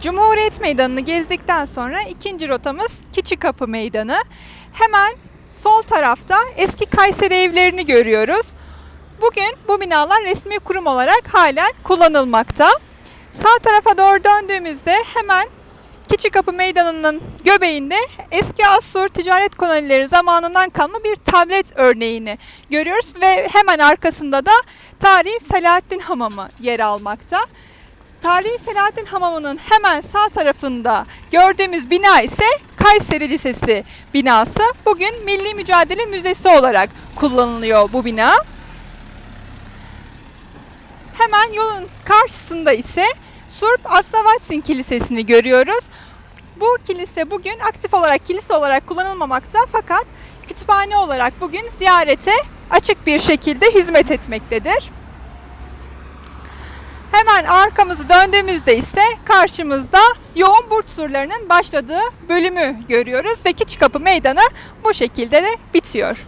Cumhuriyet Meydanı'nı gezdikten sonra ikinci rotamız Kapı Meydanı. Hemen sol tarafta eski Kayseri evlerini görüyoruz. Bugün bu binalar resmi kurum olarak halen kullanılmakta. Sağ tarafa doğru döndüğümüzde hemen Kapı Meydanı'nın göbeğinde eski Assur ticaret kolonileri zamanından kalma bir tablet örneğini görüyoruz ve hemen arkasında da tarihi Selahattin Hamamı yer almakta. Tarihi Selahattin Hamamı'nın hemen sağ tarafında gördüğümüz bina ise Kayseri Lisesi binası. Bugün Milli Mücadele Müzesi olarak kullanılıyor bu bina. Hemen yolun karşısında ise Surp Assavatsin Kilisesi'ni görüyoruz. Bu kilise bugün aktif olarak kilise olarak kullanılmamakta fakat kütüphane olarak bugün ziyarete açık bir şekilde hizmet etmektedir. Hemen arkamızı döndüğümüzde ise karşımızda yoğun burç surlarının başladığı bölümü görüyoruz ve Kapı Meydanı bu şekilde de bitiyor.